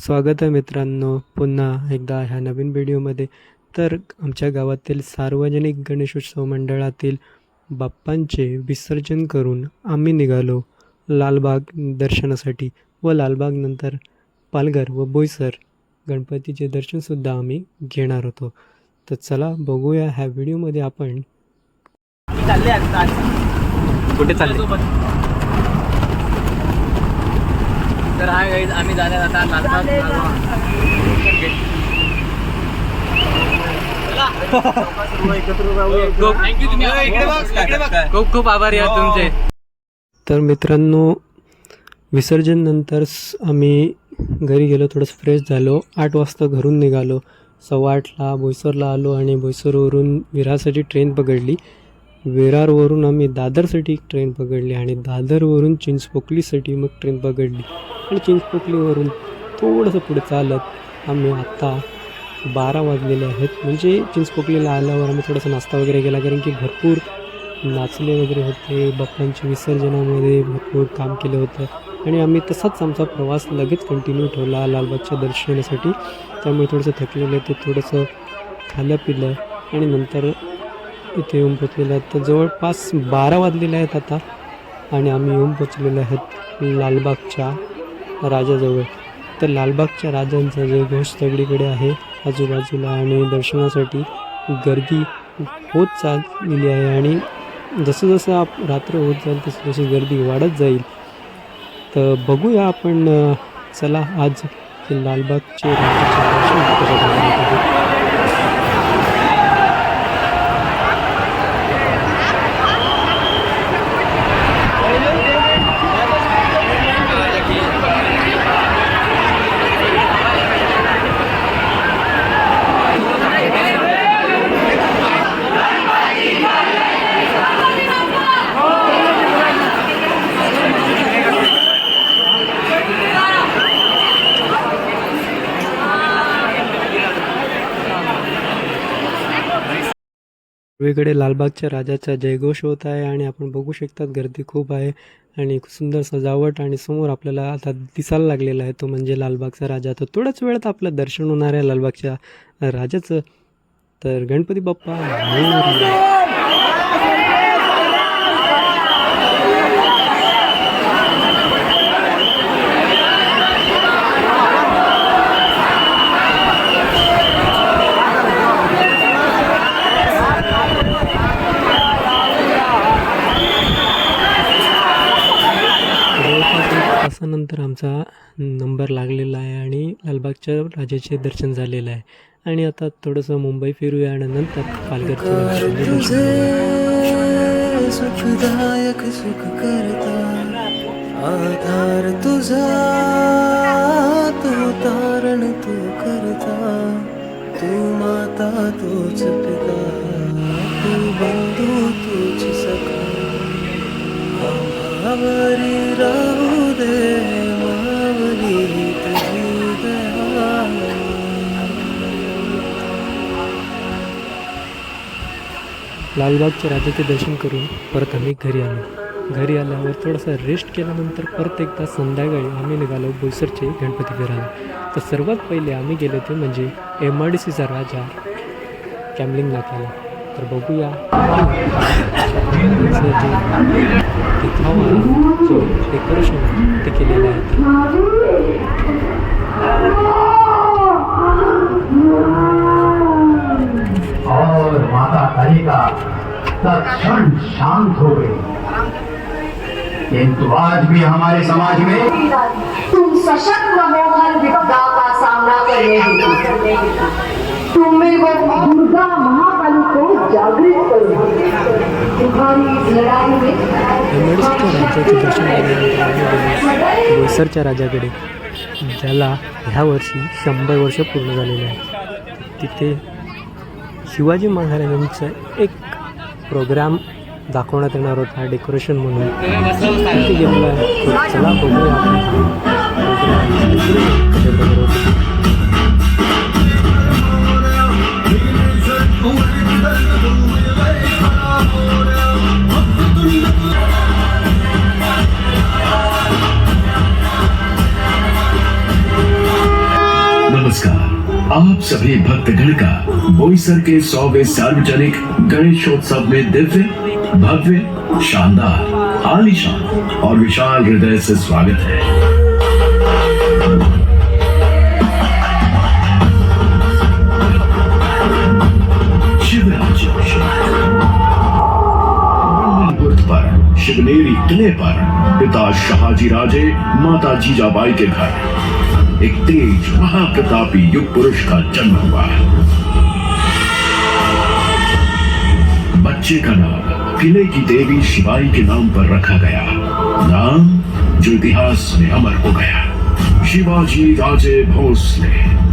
स्वागत आहे मित्रांनो. पुन्हा एकदा ह्या नवीन व्हिडिओमध्ये. तर आमच्या गावातील सार्वजनिक गणेशोत्सव मंडळातील बाप्पांचे विसर्जन करून आम्ही निघालो लालबाग दर्शनासाठी व लालबागनंतर पालघर व बोईसर गणपतीचे दर्शनसुद्धा आम्ही घेणार होतो. तर चला बघूया ह्या व्हिडिओमध्ये आपण. कुठे चालले? तर हा गाईज आम्ही जाण्यात आता खूप खूप आभारी आहात तुमचे. तर मित्रांनो विसर्जननंतर स- आम्ही घरी गेलो थोडंसं फ्रेश झालो. आठ वाजता घरून निघालो. सव्वा आठला बोईसरला आलो आणि बोईसरवरून विरारसाठी ट्रेन पकडली. विरारवरून आम्ही दादरसाठी एक ट्रेन पकडली आणि दादरवरून चिंचपोकलीसाठी मग ट्रेन पकडली. आणि चिंचपोकलीवरून थोडंसं पुढे चालत आम्ही आत्ता बारा वाजलेले आहेत. म्हणजे चिंचपोकलीला आल्यावर आम्ही थोडासा नाश्ता वगैरे केला कारण की भरपूर नाचले वगैरे होते बाप्पांच्या विसर्जनामध्ये भरपूर काम केलं होतं. आणि आम्ही तसाच आमचा प्रवास लगेच कंटिन्यू ठेवला लालबागच्या दर्शनासाठी. त्यामुळे थोडंसं थकलेलं ते थोडंसं खाल्लं पिलं आणि नंतर इथे येऊन पोचलेलं आहेत. तर जवळपास बारा वाजलेले आहेत आता. आणि आम्ही येऊन पोचलेलो आहेत लालबागच्या राजाजवळ. तर लालबागच्या राजांचा जे घोष सगळीकडे आहे आजूबाजूला आणि दर्शनासाठी गर्दी होत चाललेली आहे. आणि जसं जसं आप रात्र होत जाईल तशी जशी गर्दी वाढत जाईल. तर बघूया आपण चला आज लालबागचे राजाचे दर्शन सगळीकडे लालबागच्या राजाचा जयघोष होत आहे आणि आपण बघू शकतात गर्दी खूप आहे आणि सुंदर सजावट आणि समोर आपल्याला आता दिसायला लागलेला आहे तो म्हणजे लालबागचा राजा. तर थोड्याच वेळात आपलं दर्शन होणार आहे लालबागच्या राजाचं. तर गणपती बाप्पा मोरया. जवळपास एक तासानंतर आमचा नंबर लागलेला आहे आणि लालबागच्या राजाचे दर्शन झालेलं आहे. आणि आता थोडंसं मुंबई फिरूया आणि नंतर तुझे सुखदायक सुख करता. आधार तुझा तो तारण तू करता. तू माता तूच पिता. लालबागच्या राजाचे दर्शन करून परत आम्ही घरी आलो. घरी आल्यावर थोडासा रेस्ट केल्यानंतर परत एकदा संध्याकाळी आम्ही निघालो बोईसरचे गणपती फिरायला. तर सर्वात पहिले आम्ही गेले ते म्हणजे एम आर डी सीचा राजा कॅमलिंग नाक्याला तर बघूया. त्यांचं डेकोरेशन ते केलेलं आहे ते. और माता कालिका तत्क्षण शांत हो गई किंतु आज भी हमारे समाज में तुम सशक्त हो हर विपदा का सामना करने हेतु तुम्हें वो दुर्गा महाकाली को जागृत करो। तुम्हारी इस लड़ाई में बोईसरच्या राजाकडे ज्याला ह्या वर्षी शंभर वर्ष पूर्ण झालेले आहे तिथे शिवाजी महाराजांचं एक प्रोग्राम दाखवण्यात येणार होता डेकोरेशन म्हणून. आहे. चला बघूया. नमस्कार. आप सभी भक्तगण का बोईसर के सौवे सार्वजनिक गणेशोत्सव में दिव्य, भव्य, शानदार, आलिशान और विशाल हृदय से स्वागत है। शिवराज पर शिवनेरी किले पर पिता शहाजी राजे माता जीजाबाई के घर। एक तेज महाप्रतापी युग पुरुष का जन्म हुआ। बच्चे का नाम किले की देवी शिवाई के नाम पर रखा गया। नाम जो इतिहास में अमर हो गया। शिवाजी राजे भोसले।